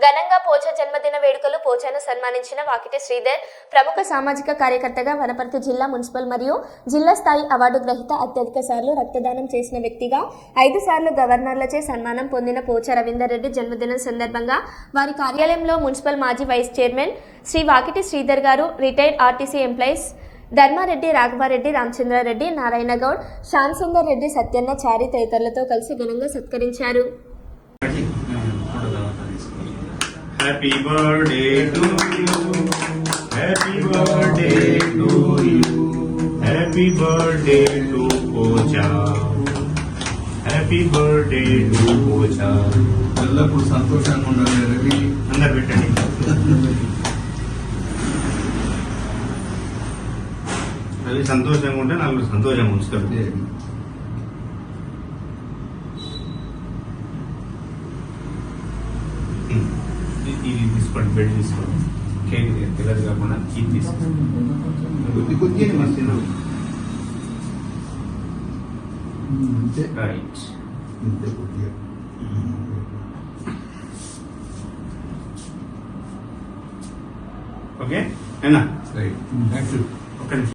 ఘనంగా పోచ జన్మదిన వేడుకలు పోచాను సన్మానించిన వాకిటి శ్రీధర్ ప్రముఖ సామాజిక కార్యకర్తగా వనపర్తి జిల్లా మున్సిపల్ మరియు జిల్లా స్థాయి అవార్డు గ్రహీత అత్యధిక సార్లు రక్తదానం చేసిన వ్యక్తిగా ఐదు సార్లు గవర్నర్లచే సన్మానం పొందిన పోచ రవీందర్ రెడ్డి జన్మదినం సందర్భంగా వారి కార్యాలయంలో మున్సిపల్ మాజీ vice chairman Sri Vakiti Sridhar garu retired RTC employees Dharmareddy Raghavareddy Ramachandrareddy Narayanagoud Shyam Sundar Reddy Satyanna Chari తదితరులతో కలిసి ఘనంగా సత్కరించారు. Happy birthday to you. Happy birthday to you. Happy birthday to Pocha. Happy birthday to Pocha. ఎల్లప్పుడు సంతోషంగా ఉండాలి రవి అందరు పెట్టండి అది సంతోషంగా ఉంటే నలుగురు సంతోషంగా ఉంచుతారు ఇది ఇది తీసుకోండి బెడ్ తీసుకోండి కేక్ తెల్లది కాకుండా ఇది తీసుకోండి కొద్ది కొద్దిగా మస్తు అంతే. రైట్ అంతే కొద్దిగా. ఓకే? ఏనా? రైట్ థ్యాంక్ యూ నిమిషం.